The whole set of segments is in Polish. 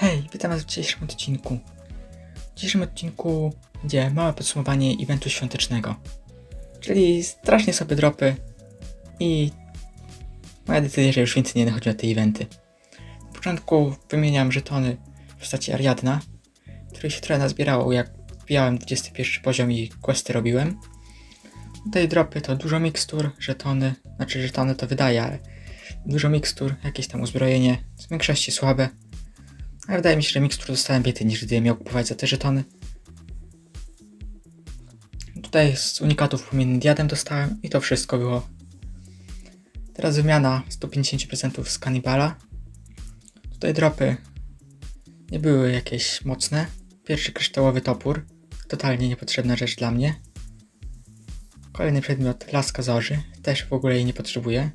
Hej, witam was w dzisiejszym odcinku. W dzisiejszym odcinku będzie małe podsumowanie eventu świątecznego. Czyli strasznie sobie dropy i moja decyzja, że już więcej nie nachodzi na te eventy. Na początku wymieniam żetony w postaci Ariadna, których się trochę nazbierało jak wbijałem 21 poziom i questy robiłem. Tutaj dropy to dużo mikstur, żetony, znaczy żetony to wydaje, ale dużo mikstur, jakieś tam uzbrojenie, w większości słabe. Ale wydaje mi się, że mikstur dostałem więcej niż gdybym miał kupować za te żetony. Tutaj z unikatów płomienny diadem dostałem i to wszystko było. Teraz wymiana 150% z kanibala. Tutaj dropy nie były jakieś mocne. Pierwszy kryształowy topór. Totalnie niepotrzebna rzecz dla mnie. Kolejny przedmiot laska zorzy. Też w ogóle jej nie potrzebuję.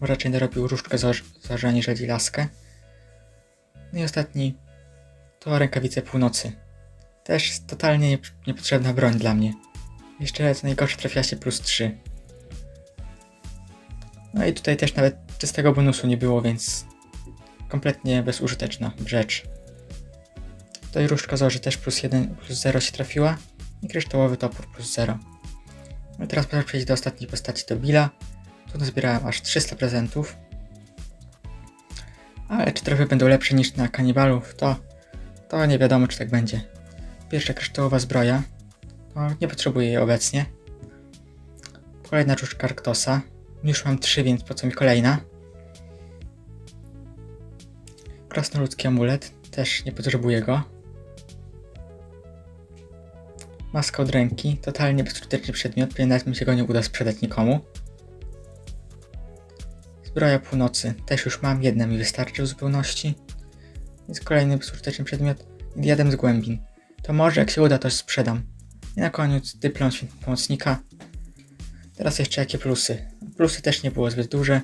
Bo raczej narobił różdżkę zorzy, zorzy aniżeli laskę. No i ostatni to rękawice północy. Też totalnie niep- niepotrzebna broń dla mnie. Jeszcze co najgorsze trafiła się plus 3. No i tutaj też nawet czystego bonusu nie było, więc kompletnie bezużyteczna rzecz. Tutaj różdżka zorzy też plus 1, plus 0 się trafiła i kryształowy topór plus 0. No i teraz możemy przejść do ostatniej postaci, do Billa. Tu nazbierałem aż 300 prezentów. Ale czy trochę będą lepsze niż na kanibalów, to, to nie wiadomo, czy tak będzie. Pierwsza kryształowa zbroja. No, nie potrzebuję jej obecnie. Kolejna różdżka Arktosa. Już mam trzy, więc po co mi kolejna? Krasnoludzki amulet. Też nie potrzebuję go. Maska od ręki. Totalnie bezużyteczny przedmiot, pewnie nawet mi się go nie uda sprzedać nikomu. Zbroja północy też już mam, jedna mi wystarczy w zupełności. Jest kolejny bezużyteczny przedmiot. I diadem z głębin. To może jak się uda, to sprzedam. I na koniec dyplom pomocnika. Teraz jeszcze jakie plusy. Plusy też nie było zbyt duże.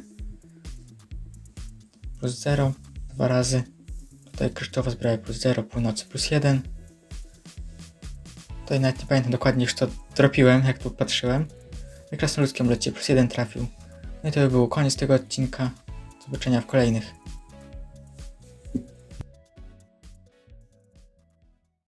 Plus 0, dwa razy. Tutaj kryształowa zbroja plus 0, północy plus 1. Tutaj nawet nie pamiętam dokładnie już co dropiłem, jak tu patrzyłem. I krasnoludzkim lecie plus 1 trafił. No i to by był koniec tego odcinka. Do zobaczenia w kolejnych.